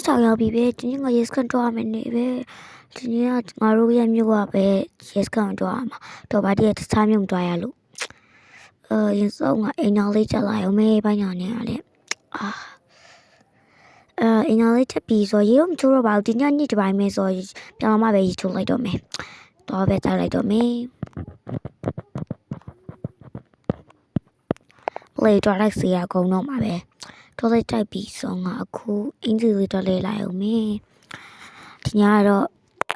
နေ့6ရောက်ပြီပဲဒီနေ့ငါ yes ကန်တော့ရမယ်နေပဲဒီနေ့ကငါတို့ရဲ့မြို့ကပဲ yes ကန်တော့ရမှာတော့ဗာဒီကတခြားမြို့တော့ရလို့အဲရင်စုံကအိမ်တော်လေးချက်လာရုံပဲဘိုင်းညာနေရလေအာအဲအိမ်တော်လေးချက်ပြီးဆိုရေတော့မချိုးတော့ပါဘူးဒီညညစ်တစ်ပိုင်းပဲဆိုပြန်လာမှပဲရေချိုးလိုက်တော့မယ်တော့ပဲတိုက်လိုက်တော့မယ် play တော့လိုက်စီရအကုန်တော့မှာပဲ တော့လိုက်တိုက်ပြီးဆိုငါအခုအင်ဂျီလေးတော့လေးလိုက်အောင်မင်းဒီညကတော့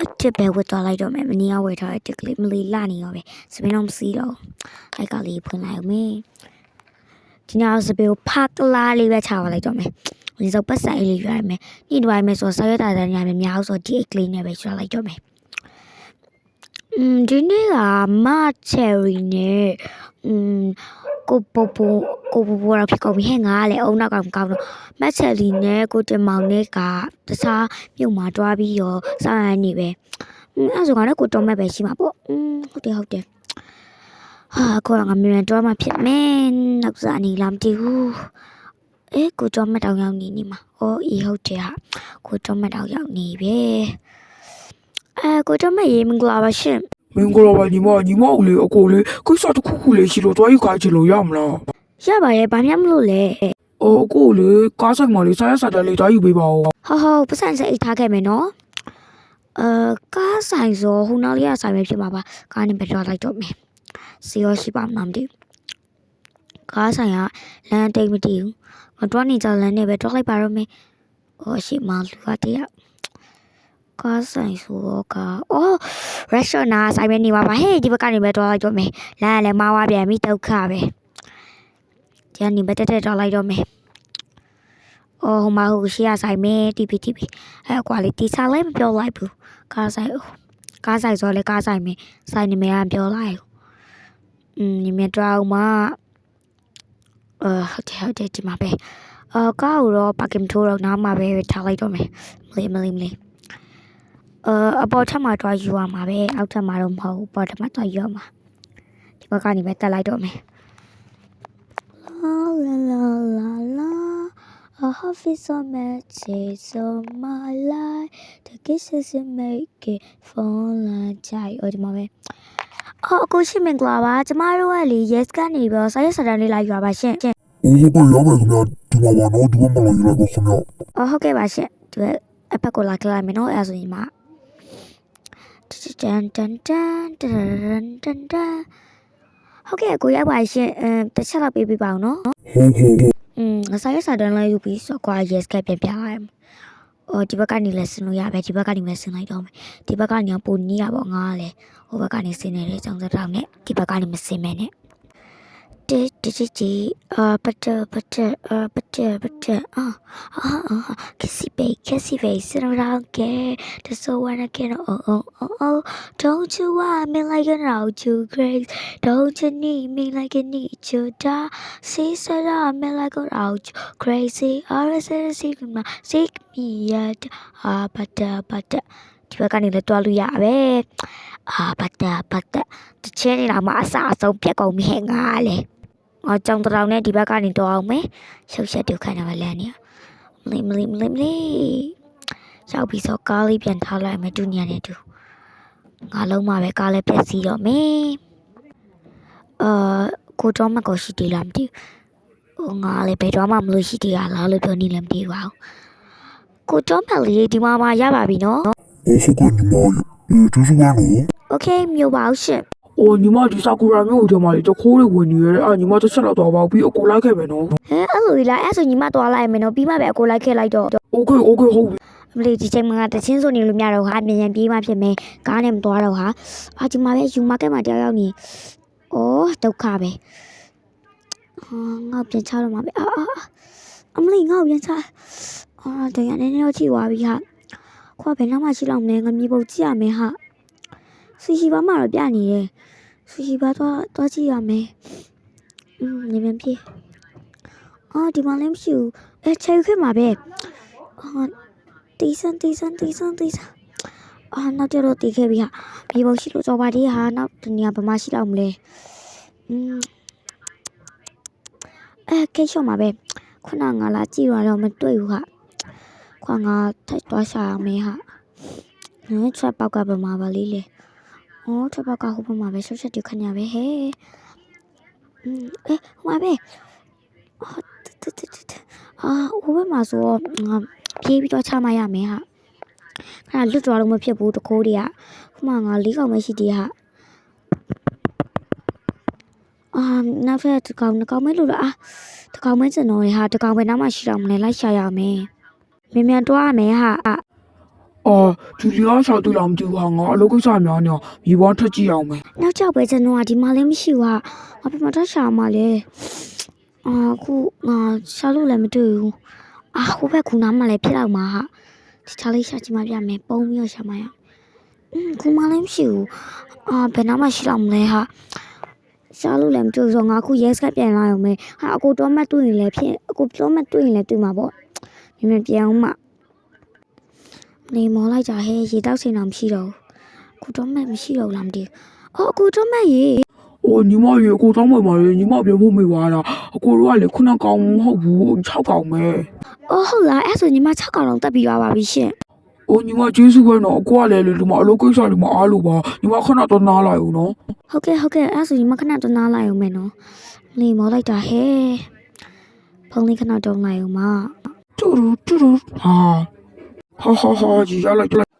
အစ်စ်ပဲဝတ်သွားလိုက်တော့မယ်မနီးကဝယ်ထားတဲ့တစ်ကလေးမလီလာနေရောပဲစပင်းတော့မစီးတော့ဘူးလိုက်ကလေးဖွင့်လိုက်အောင်မင်းဒီညတော့စပင်းကိုဖာကလာလေးပဲချပါလိုက်တော့မယ်ဒီစောပတ်ဆိုင်လေးရွရမယ်ညှိတွိုင်းမယ်ဆိုဆောက်ရတာတန်းညမယ်များဆိုဒီအိတ်ကလေးနဲ့ပဲရွလိုက်တော့မယ်อืมဒီနေ့ကမချယ်ရီနဲ့อืม ကိုပိုပိုကိုပိုပိုတော့ဖြစ်ကုန်ပြီဟဲ့ငါကလည်းအုံနောက်ကမကောင်းတော့မက်ချက်လီနဲ့ကိုတင်မောင်နဲ့ကတခြားမြုပ်မှာတွားပြီးရောစောင်းရနေပဲအင်းအဲ့ဆိုငါလည်းကိုတော်မက်ပဲရှိမှာပေါ့อืมဟုတ်တယ်ဟုတ်တယ်ဟာကိုကငါမြန်တွားမှဖြစ်မယ်နောက်စားနေလားမသိဘူးအေးကိုတော်မက်တောင်ရောက်နေနေမှာအော်အေးဟုတ်တယ်ဟာကိုတော်မက်တောင်ရောက်နေပဲအဲကိုတော်မက်ရေမင်္ဂလာပါရှင် မင်္ဂလာပါညီမညီမကိုလေအကိုလေကိစ္စတစ်ခုခုလေးရှိလို့တွားယူခိုင်းချင်လို့ရမလားရပါရဲ့ဘာမှမလို့လဲအော်အကိုလေကားဆိုင်မှာလေဆိုင်ရစာတန်းလေးတွားယူပေးပါဦးဟုတ်ဟုတ်ပတ်စံစိတ်အိတ်ထားခဲ့မယ်နော်အဲကားဆိုင်ဆိုဟိုနောက်လေးကဆိုင်ပဲဖြစ်မှာပါကားနဲ့ပဲတော့လိုက်တော့မယ်စီရောရှိပါမလားမသိဘူးကားဆိုင်ကလမ်းတိတ်မတည်ဘူးမတော်နေကြလမ်းနဲ့ပဲတော့လိုက်ပါတော့မယ်ဟောရှိမလူကတယောက် ကားဆိုင်ဆိုတော့ကအော် restaurant နာဆိုင်ပဲနေပါပါဟေးဒီဘက်ကနေပဲတော့လိုက်တော့မယ်လမ်းကလည်းမဝပြန်ပြီဒုက္ခပဲဒီကနေပဲတက်တက်တော့လိုက်တော့မယ်အော်ဟိုမှာဟိုရှိရဆိုင်မဲတီပီတီပီအဲကွာလေတီစားလည်းမပြောလိုက်ဘူးကားဆိုင်ဦးကားဆိုင်ဆိုလဲကားဆိုင်မဲဆိုင်နေမဲကပြောလိုက်ဘူးอืมညီမတော်အောင်မအာဟုတ်တယ်ဟုတ်တယ်ဒီမှာပဲအာကားကိုတော့ပါကင်ထိုးတော့နားမှာပဲထားလိုက်တော့မယ်မလေးမလေးမလေး အာအပေါ်ထပ်မှာတော့ယူရမှာပဲအောက်ထပ်မှာတော့မဟုတ်ဘူးပေါ်ထပ်မှာတော့ယူရမှာဒီဘက်ကနေပဲတက်လိုက်တော့မယ်လာလာလာလာ I have it so much so my life the kisses you make it fall like ကြိုက်အော်ဒီမှာပဲအော်အကိုရှိမင်္ဂလာပါကျမတို့ကလေ yes ကနေပြီးတော့စာရေးစာတမ်းလေးလာယူပါပါရှင်။အိုးဟုတ်ကဲ့ရမယ်ခင်ဗျာဒီမှာပါနော်ဒီမှာမလာရလိုက်ပါခင်ဗျာအော်ဟုတ်ကဲ့ပါရှင်ဒီဘက်အဖက်ကိုလာကြလိုက်မယ်နော်အဲဒါဆိုရင်မ တန်တန်တန်တန်တန်တန်ဟုတ်ကဲ့ကိုရောက်ပါရှင်အမ်တစ်ချက်လောက်ပေးပြပါအောင်နော်။ဟုတ်ဟုတ်ဟုတ်อืมစာရေးစာတမ်းလိုက်ယူပြီးဆိုတော့ yes ကပြန်ပြလိုက်မယ်။အော်ဒီဘက်ကနေလည်းဆင်းလို့ရပဲဒီဘက်ကနေလည်းဆင်းလိုက်တော့မယ်။ဒီဘက်ကနေကပုံနီးရပေါ့ငါကလည်းဟိုဘက်ကနေဆင်းနေတဲ့အကြောင်းတောင်းနဲ့ဒီဘက်ကနေမဆင်းမဲနဲ့။ တီတီတီတီအာပတပတအာပတပတအာအာအာကစီဘေကစီဘေစရရောင်းကဲတဆိုဝါနကဲတော့ oh oh oh oh don't you want me like an out you grace don't you need me like I need you da see said I'm like an out crazy or is it a secret ma seek me yet ah but but ဒီဘက်ကနေလည်းတွားလို့ရပဲအာပတ်တာပတ်တာတချင်းနေတာမှအစအဆုံးပြက်ကုန်ပြီဟဲ့ငါလေ ငါကြောင်တောင်နဲ့ဒီဘက်ကနေတော့အောင်မယ်ရှုပ်ချက်တူခိုင်းတာပဲလမ်းနေမလေးမလေးမလေးမလေးရောက်ပြီးဆိုကားလေးပြန်ထားလိုက်မယ်တူညာနဲ့တူငါလုံးမပဲကားလေးပြက်စီတော့မယ်အာကိုတော့မကိုရှိသေးလားမသိဘူးဟိုငါလည်းဘယ်တော့မှမလို့ရှိသေးရလားလို့ပြောနေလည်းမသိပါဘူးကိုတော့မလေးဒီမှာမှရပါပြီနော် ။အိုးဟုတ်ကဲ့ညီမရေ။အေးကျေးဇူးပါနော် โอเคမျိုးပါအောင်ရှင် ။ အော်ညီမဒီစာကူရာမျိုးကိုဒီမှာလေတခိုးလေးဝင်နေရဲအာညီမတစ်ချက်တော့တော့ပါဘူးပြီးအကိုလိုက်ခဲ့မယ်နော်ဟဲအဲ့လိုကြီးလားအဲ့ဆိုညီမသွားလိုက်မယ်နော်ပြီးမှပဲအကိုလိုက်ခဲ့လိုက်တော့။ Okay okay ဟုတ်ပြီအမလေးဒီချိန်မှာတချင်းဆိုနေလို့မရတော့ဟာမြန်မြန်ပြေးမှဖြစ်မယ်ကားနဲ့မသွားတော့ဟာအာဒီမှာပဲယူမာကက်မှာတယောက်ယောက်နေဩဒုက္ခပဲဟာငါပြန်ချတော့မှာပဲအာအာအာအမလေးငါ့ကိုပြန်ချအာတရားနေနေတော့ကြည့်သွားပြီဟာခွာဘယ်နောက်မှရှိလောက်မလဲငါမြေပုံကြည့်ရမယ်ဟာ စီရှိပါမှတော့ပြနေတယ်စီရှိပါတော့တော့ကြည့်ရမယ်อืมမြန်မြန်ပြေးအာဒီမှာလည်းမရှိဘူးအဲချေခွေးမှာပဲအာ တီးစန်းတီးစန်းတီးစန်းတီးစန်းအာနောက်ကျတော့တီးခဲ့ပြီဟာမြေပုံရှိလို့ကြော်ပါဒီဟာနောက်ဒီနေရာဘယ်မှာရှိလောက်မလဲอืมအဲကိတ်ရှော့မှာပဲခုနငါလာကြည့်ရတော့မတွေ့ဘူးဟာ ခွာငါထိုက်သွားရှာရမယ်ဟာဟမ်ချက်ပေါက်ကပမာပါလေးလေ အော်ချက်ပေါက်ကဟိုပမာပဲရှုပ်ချက်တွေခဏပဲဟဲ့อืมเอ๊ะဟိုမှာပဲအာတတတတအာဟိုဘက်မှာဆိုတော့ငါပြေးပြီးတော့ချမရမယ်ဟာခဏလွတ်သွားလို့မဖြစ်ဘူးတကိုးတွေကဟိုမှာငါလေးကောင်မရှိသေးဟာအာနောက်ထပ်တစ်ကောင်တစ်ကောင်မဲလို့လားအာတစ်ကောင်မဲစင်တော့လေဟာတစ်ကောင်ပဲနောက်မှရှိတော့မလဲလိုက်ရှာရမယ်မြန်မြန်တွားရမယ်ဟာအာ အော်ဂျူလီယာရှာတွေ့လားမသိဘူးဟာငါအလုပ်ကိစ္စများနေမြေပွားထွက်ကြည့်အောင်မယ်နောက်ကြောက်ပဲကျွန်တော်ကဒီမှာလည်းမရှိဘူးဟာငါပြမတော့ရှာမှာလေအာခုငါရှာလို့လည်းမတွေ့ဘူးအာဟိုဘက်ကူနားမှာလည်းဖြစ်တော့မှာဟာဒီချာလေးရှာချင်မှပြမယ်ပုံပြီးတော့ရှာမှာရอืมကူမလည်းမရှိဘူးအာဘယ်နားမှရှိတော့မလဲဟာရှာလို့လည်းမတွေ့ဘူးဆိုတော့ငါခုရဲစကပြန်လာအောင်မယ်ဟာအကိုတော့မှတ်တွေ့ရင်လည်းဖြစ်အကိုတော့မှတ်တွေ့ရင်လည်းတွေ့မှာပေါ့မြန်မြန်ပြန်အောင်မ နေမောလိုက်ကြဟဲရေတောက်စင်တော့မရှိတော့ဘူးအကိုတော့မှတ်မရှိတော့ဘူးလားမသိဘူးအော်အကိုတော့မှတ်ရေ။အိုးညီမရေအကိုတောင်းမှပါလေညီမပြောဖို့မေးသွားတာအကိုတို့ကလေခုနကောင်မဟုတ်ဘူး6ကောင်ပဲအော်ဟုတ်လားအဲ့ဆိုညီမ6ကောင်လုံးတက်ပြီးသွားပါပြီရှင်။အိုးညီမကျေးဇူးပဲနော်အကိုကလည်းလေဒီမှာအလုပ်ကိစ္စတွေမှာအားလို့ပါညီမခဏတော့နားလိုက်ဦးနော်ဟုတ်ကဲ့ဟုတ်ကဲ့အဲ့ဆိုညီမခဏတော့နားလိုက်အောင်မယ်နော်နေမောလိုက်တာဟဲ့ဖုန်းလေးခဏတုံးလိုက်အောင်မ။တူတူတူဟာ ဟာဟာဟာကြီးရလိုက်လိုက်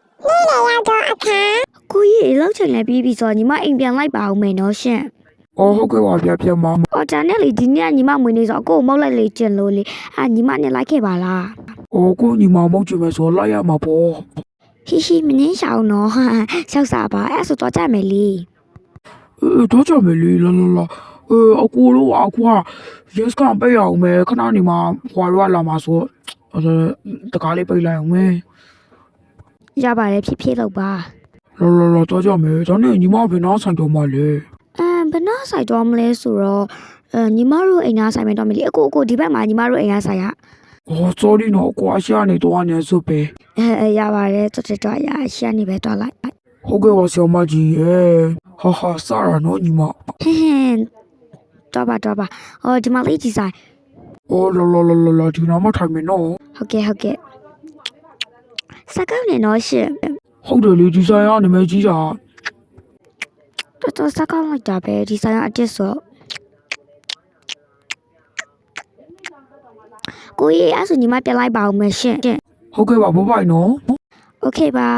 ကိုကြီးလောက်ချင်လည်းပြီးပြီဆိုတော့ညီမအိမ်ပြန်လိုက်ပါအောင်မယ်နော်ရှင်။အော်ဟုတ်ကဲ့ပါဗျာပြန်မအော်ဒါနဲ့လေဒီနေ့ကညီမမွေးနေဆိုတော့ကိုကိုမောက်လိုက်လေကျင်လို့လေအာညီမနဲ့လိုက်ခဲ့ပါလား။အော်ကိုညီမမဟုတ်ချင်မယ်ဆိုလိုက်ရမှာပေါ့ဟီဟီမင်းင်းရှောင်းနော်ဟာရှောက်စားပါအဲ့ဆိုတော့ကြမယ်လေ။အေးတော့ကြမယ်လေလာလာလာ။အေးအကိုတို့အကွာ yes ကပေးရအောင်မယ်ခဏနေမှာဟွာရလာမှာဆို အဲတကားလေးပိတ်လိုက်အောင်မယ်ရပါတယ်ဖြစ်ဖြစ်လို့ပါ။လာလာလာတော့ကြမယ်။ဒါနဲ့ညီမဘယ်နာဆိုင်တော့မှလဲအမ်ဘယ်နာဆိုင်တော့မလဲဆိုတော့အဲညီမတို့အိမ်သားဆိုင်မယ်တော့မလီအကိုအကိုဒီဘက်မှာညီမတို့အိမ်သားဆိုင်ရ။အော် sorry နော်အကွာရှာနေတော့နေဆိုပဲအဲအဲရပါတယ်တော်တော်တော်ရရှာနေပဲတော့လိုက်။ဟုတ်ကဲ့ပါဆရာမကြီးရဲ့။ဟာဟာစရာနော်ညီမဟင်းဟင်းတော့ပါတော့ပါဟောဒီမှာလေးကြီးဆိုင်။အော်လာလာလာလာလာဒီနာမထိုင်မယ်နော် ဟုတ်ကဲ့ဟုတ်ကဲ့စကောင်းနေတော့ရှင် ။ဟုတ်တယ်လေဒီဆိုင်ကနာမည်ကြီးတာ တော်တော်စကောင်းလိုက်တာပဲဒီဆိုင်ကအတစ်ဆိုကိုကြီးအဲ့ဆိုညီမပြန်လိုက်ပါအောင်မယ်ရှင် ။ဟုတ်ကဲ့ပါဘဘိုင်နော် โอเคပါ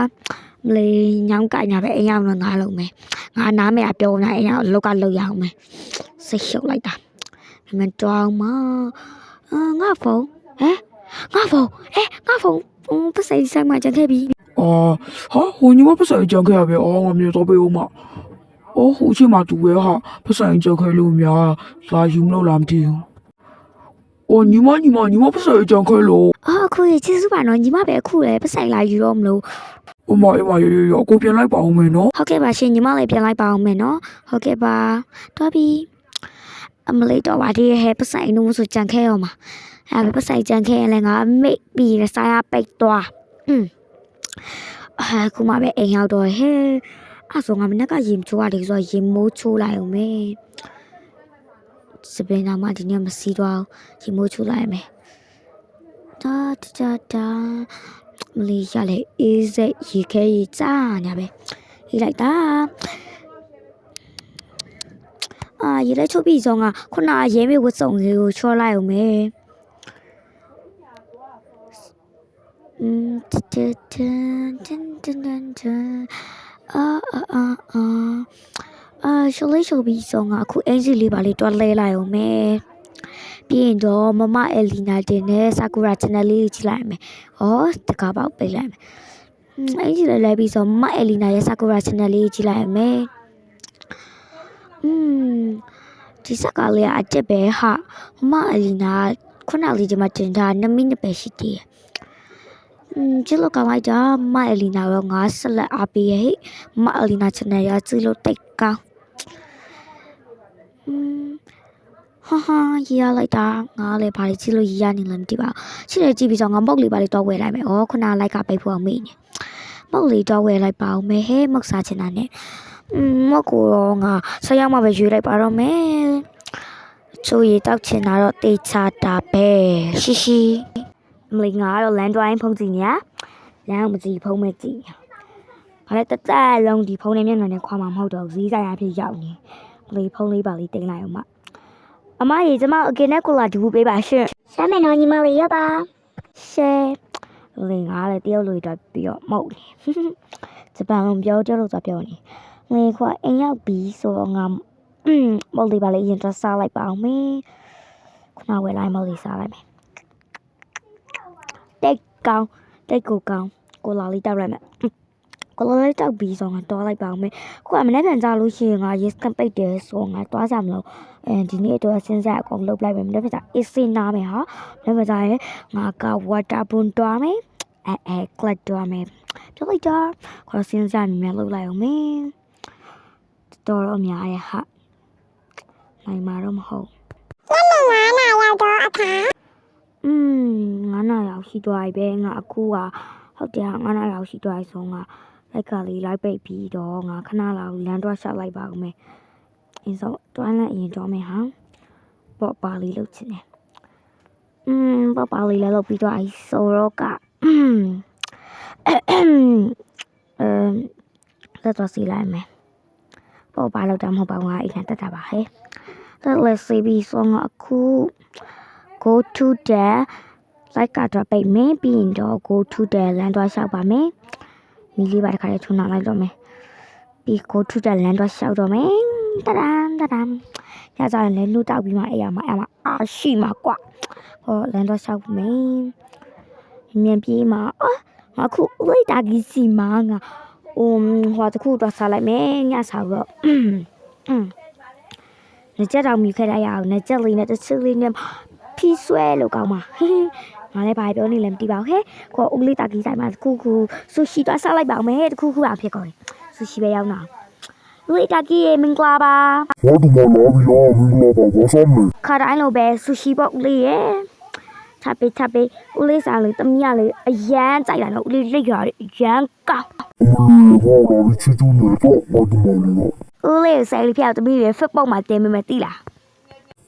မလေးညောင်းကညာပဲအိမ်ရောက်တော့ငါလုံးမယ်ငါနားမရပြောနေအိမ်ရောက်လောက်ကလောက်ရအောင်မယ်စိတ်ရှုပ်လိုက်တာမမတောင်းမအာငါဖုန်းဟဲ ငါဖုန်းအဲငါဖုန်းဟိုပစိဆိုင်မှာကြခဲ့ပြီ။အော်ဟာဟိုညီမပတ်စံကြံခဲ့ရပဲ။အော်ငါမြေတော့ပေးဦးမ။အော်ဟိုချင်းမှာတူပဲဟာပတ်စံကြံခဲ့လို့များလာယူမလို့လားမသိဘူး။အော်ညီမညီမညီမပတ်စံကြံခဲ့လို့အာအခုရေကျေးဇူးပါနော်ညီမပဲအခုလေပစိလာယူတော့မလို့အမအမရရရအကိုပြန်လိုက်ပါအောင်မယ်နော်ဟုတ်ကဲ့ပါရှင်ညီမလေးပြန်လိုက်ပါအောင်မယ်နော်ဟုတ်ကဲ့ပါတော်ပြီအမလေးတော့ပါဒီဟဲပစိနုံးဆိုကြံခဲ့ရောမှာ အဲပတ်ဆိုင်ကြံခဲ့ရင်လည်းငါမိတ်ပြီးရဆိုင်ရပိတ်သွားအခုမှပဲအိမ်ရောက်တော့ဟဲအဲ့ဆိုငါမနေ့ကရင်ချိုးရတယ်ဆိုတော့ရင်မိုးချိုးလိုက်အောင်မယ်စပင်းတော့မှဒီနေ့မစီးတော့ရင်မိုးချိုးလိုက်မယ်တာတာတာမလေးရလေအေးစိတ်ရေခဲရေကြာနေပဲဟေးလိုက်တာအာရေလက်ချုပ်ပြီးဆုံးကခုနရဲမေဝတ်စုံလေးကိုချောလိုက်အောင်မယ် အာအာအာအာရှလေးရှိုဘီဆောင်ကအခုအင်ဂျီလေးပါလေးတွားလဲလိုက်အောင်မယ်ပြီးရင်တော့မမအယ်လီနာတင်တဲ့ဆာကူရာ channel လေးကိုကြည့်လိုက်မယ်။အော်တကားပေါက်ပေးလိုက်မယ်။အဲဒီလည်းလိုက်ပြီးဆိုမမအယ်လီနာရဲ့ဆာကူရာ channel လေးကိုကြည့်လိုက်မယ်။อืมဒီဆက်ကလေးကအတက်ပဲဟာမမအယ်လီနာခုနလေးဒီမှာတင်ထား2မိနစ်ပဲရှိသေးတယ်။ ချစ်လို့ကောင်းလိုက်တာမအလီနာတော့ငါဆက်လက်အားပေးရဲ့မအလီနာ channel ရချစ်လို့တိတ်ကောင်းဟာဟာရရလိုက်တာငါလည်းဘာလို့ကြည့်လို့ရရနေလဲမသိပါဘူးချစ်တယ်ကြည့်ပြီးတော့ငါမုတ်လေးဘာလို့တော့ဝယ်လိုက်မယ်ဩခုနလိုက်ကပိတ်ဖို့အောင်မေ့နေမုတ်လေးတော့ဝယ်လိုက်ပါဦးမယ်ဟဲ့မုတ်စားချင်တာနဲ့မုတ်ကိုတော့ငါဆက်ရောက်မှပဲယူလိုက်ပါတော့မယ်ချိုးရီတောက်ချင်တာတော့တေချာတာပဲရှိရှိ မလီငါကတော့လန်ဒရိုင်းဖုန်းကြည့်နေရလမ်းကိုမကြည့်ဖုန်းမဲ့ကြည့်ဘာလဲတက်တက်လုံးဒီဖုန်းနဲ့မျက်နှာနဲ့ခွာမှာမဟုတ်တော့ဘူးဈေးဆိုင်အဖြစ်ရောက်နေအမလီဖုန်းလေးပါလေးတင်လိုက်အောင်မအမရေကျမအကင်နဲ့ကိုလာဒီဘူးပေးပါရှင်ရှမ်းမယ်နော်ညီမလေးရပါရှယ်လင်ငါလည်းတယောက်လိုတော့ပြီးတော့မဟုတ်နေဂျပန်လုံးပြောကြလို့ဆိုပြောနေငေခွာအိမ်ရောက်ပြီးဆိုတော့ငါอืมမော်လီပါလေရင်တော့စားလိုက်ပါအောင်မေခုနဝယ်လိုက်မော်လီစားလိုက်မယ် တိတ်ကောင်းတိတ်ကိုကောင်းကိုလာလေးတောက်လိုက်မယ်ကိုလာလေးတောက်ပြီးဆိုငါတွားလိုက်ပါအောင်မေခုကမနေ့ပြန်ကြလို့ရှိရင်ငါ yes ကန်ပိတ်တယ်ဆိုငါတွားကြမလို့အဲဒီနေ့အတွက်စဉ်းစားအကုန်လုပ်လိုက်မယ်မနေ့ပြန်ကြအေးစင်နာမယ်ဟာမနေ့ပြန်ကြရင်ငါကဝါတာဘွန်တွားမယ်အဲအဲကလတ်တွားမယ်ပြလိုက်တာခေါ်စင်းစားမြင်မြလုပ်လိုက်အောင်မင်းတော်တော့အများရဲ့ဟာနိုင်မှာတော့မဟုတ်ငါနာရောက်တော့အခါอืมငါနာ ရောက်ရှိသွားပြီပဲငါအခုကဟုတ်တယ်ဟာငါနာရောက်ရှိသွားပြီဆိုငါလိုက်ကလေးလိုက်ပိတ်ပြီးတော့ငါခဏလောက်လမ်းတွားရှောက်လိုက်ပါဦးမယ်အင်းစောတွားလိုက်ရင်တော့မယ်ဟာပေါ့ပါလေးလုပ်ချင်တယ်อืมပေါ့ပါလေးလည်းလုပ်ပြီးတော့အဲဆိုတော့ကอืม เอ่อလက်တော့စီလိုက်မယ်ပေါ့ပါလောက်တာမဟုတ်ပါဘူးငါအိမ်ကတက်တာပါဟဲ့လက်လက်စီပြီးဆိုငါအခု go to the right ကတော့ပိတ်မယ်ပြီးရင်တော့ go to the လမ်းတော့လျှောက်ပါမယ်မီလေးပါတစ်ခါလေးထုံအောင်လိုက်တော့မယ်ပြီး go to the လမ်းတော့လျှောက်တော့မယ်တဒမ်တဒမ်ညစာလည်းလူတောက်ပြီးမှအဲ့ရမှာအဲ့မှာအာရှိမှာကွာဟောလမ်းတော့လျှောက်မယ်မြန်ပြေးမှာအာငါခုလိုက်တာကြီးစီမှာငါအုံးဟောတခုတော့စားလိုက်မယ်ညစာတော့အင်းနကြက်တောင်မြူခဲ့တဲ့အရာကိုနကြက်လေးနဲ့တစ်ချစ်လေးနဲ့ဖီးဆွဲလို့ကောင်းပါ င်းငါလည်းဘာပြောနေလဲမသိပါဘူးဟဲ့ကိုဦးလေးတာကြီးဆိုင်မှာတခုခုဆူရှီတော့ဆောက်လိုက်ပါအောင်မယ်တခုခုအောင်ဖြစ်ကုန်တယ်ဆူရှီပဲရောက်နာဦးလေးတာကြီးရေမင်္ဂလာပါဘာတူမလာပြီလားမင်းလာပါဘာစမ်းလဲခါတိုင်းလိုပဲဆူရှီပေါ့ဦးလေးရေချပ်ပေးချပ်ပေးဦးလေးစားလို့တမီးကလေအရန်ကြိုက်တာနော်ဦးလေးလက်ရတယ်အရန်ကောင်းအမလီဟောလာပြီချီချူနေတော့ဘာတူမလာဦးလေးဆိုင်လေးဖျောက်တမီးရေဖက်ပုတ်မှာတင်ပေးမယ်တိလား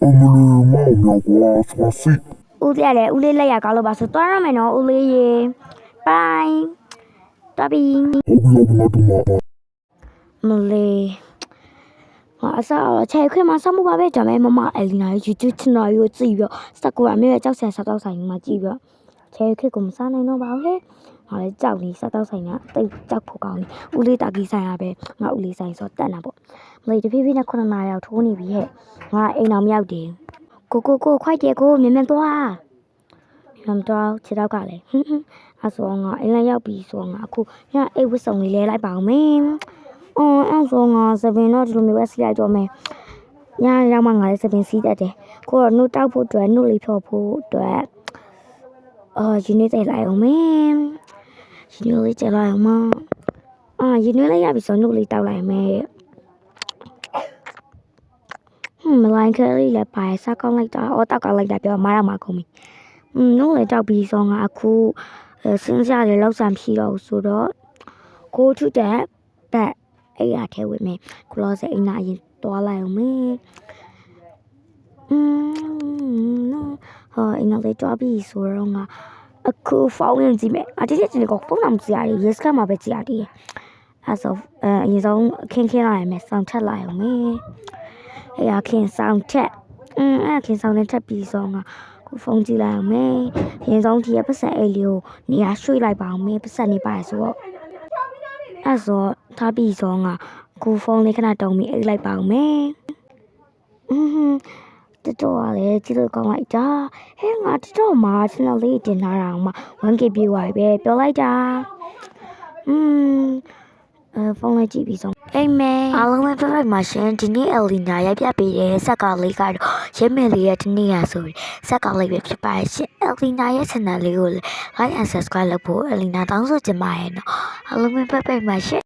အမလီမောင်မြောက်ကွာဆွာစီ ဦးလေးကလည်းဦးလေးလက်ရကောင်းလို့ပါဆိုတွားရမယ်နော်ဦးလေးရေဘိုင်တော်ပြီဟုတ်ပြီဘာတူမပါမလေးဟာအစားတော့ခြေခွေးမှာစမှုပါပဲဒါပေမဲ့မမအလီနာရဲ့ YouTube channel ကိုကြည့်ပြီးတော့စကူရာမျိုးရဲ့ကြောက်ဆန်စားတော့ဆိုင်မှာကြည့်ပြီးတော့ခြေခွေးကိုမစားနိုင်တော့ပါဘူးဟဲ့ငါလည်းကြောက်နေစားတော့ဆိုင်ကတိတ်ကြောက်ဖို့ကောင်းနေဦးလေးတာကြီးဆိုင်ရပဲငါဦးလေးဆိုင်ဆိုတက်တာပေါ့မလေးတဖြည်းဖြည်းနဲ့ခုနနာရောက်ထိုးနေပြီဟဲ့ငါအိမ်အောင်မရောက်တယ် ကိုကိုကိုခွိုက်တယ်ကိုမြန်မြန်သွားမြန်တော့ခြေတော့ကလည်းဟွန်းဟွန်းအဲဆိုငါအိမ်လည်းရောက်ပြီဆိုငါအခုညအိတ်ဝတ်စုံလေးလဲလိုက်ပါအောင်မင်းအော်အဲ့ဆိုငါစပင်တော့ဒီလိုမျိုးပဲစီးလိုက်တော့မယ်။ညရောက်မှငါလည်းစပင်စီးတတ်တယ်။ကိုတော့နှုတ်တောက်ဖို့အတွက်နှုတ်လေးဖြော့ဖို့အတွက်အာယူနေတယ်လိုက်အောင်မင်း။ယူနေလေးကျလိုက်အောင်မ။အာယူနေလေးရပြီဆိုနှုတ်လေးတောက်လိုက်မယ်။ဟွန်း မလိုင်းကလေးလည်းပါစားကောင်းလိုက်တာ။အော်တောက်ကောင်းလိုက်တာပြောမားရမှာကုန်ပြီ။อืมနှုတ်လေးတောက်ပြီးဆိုငါအခုအဲစင်းစားလေးလောက်ဆန်ဖြီတော့ဆိုတော့ကိုထုတဲ့ဘက် အဲ့ရထဲဝင်မယ်ကလောစအိမ်နာအရင်တွားလိုက်အောင်မေอืมဟောအိမ်နာလေးတွားပြီးဆိုတော့ငါအခုဖုန်းရင်ကြည့်မယ်အတိတ်တည်းကဖုန်းနံပါတ်ကြရတယ် yes ကမှာပဲကြည့်ရတယ်အဲဆိုအဲအရင်ဆုံးခင်းခင်းလိုက်မယ်စောင့်ထက်လိုက်အောင်မေ အဲ့ရခင်းဆောင်ထက်อืมအဲ့ခင်းဆောင်နဲ့ထပ်ပြီးဆိုငါကိုဖုန်းကြည့်လိုက်အောင်မေအရင်ဆုံးဒီရပတ်စံအိတ်လေးကိုနေရာရွှေ့လိုက်ပါအောင်မေပတ်စံနေပါဆိုတော့ အဲ့ဆိုထားပြီးဆိုငါကိုဖုန်းလေးခဏတုံးပြီးအိတ်လိုက်ပါဦးမယ်။အင်းတတော်ကလည်းကြည့်လို့ကောင်းလိုက်တာ။ဟဲ့ငါတတော်မှာ channel လေးတင်ထားတာအောင်မှ 1k ပြေးသွားပြီပဲပြောလိုက်တာ။อืมအဲဖုန်းလေးကြည့်ပြီးဆုံး အိမ်မဲအားလုံးပဲပြပြမှာရှင်ဒီနေ့ Elina ရိုက်ပြပေးတဲ့ဆက်ကလေးကတော့ရဲမယ်လေးရဲ့ဒီနေ့ရဆိုရင်ဆက်ကလေးပဲဖြစ်ပါရဲ့ရှင် Elina ရဲ့ channel လေးကို like and subscribe လုပ်ဖို့ Elina တောင်းဆိုချင်ပါရဲ့နော်အားလုံးပဲပြပြမှာရှင်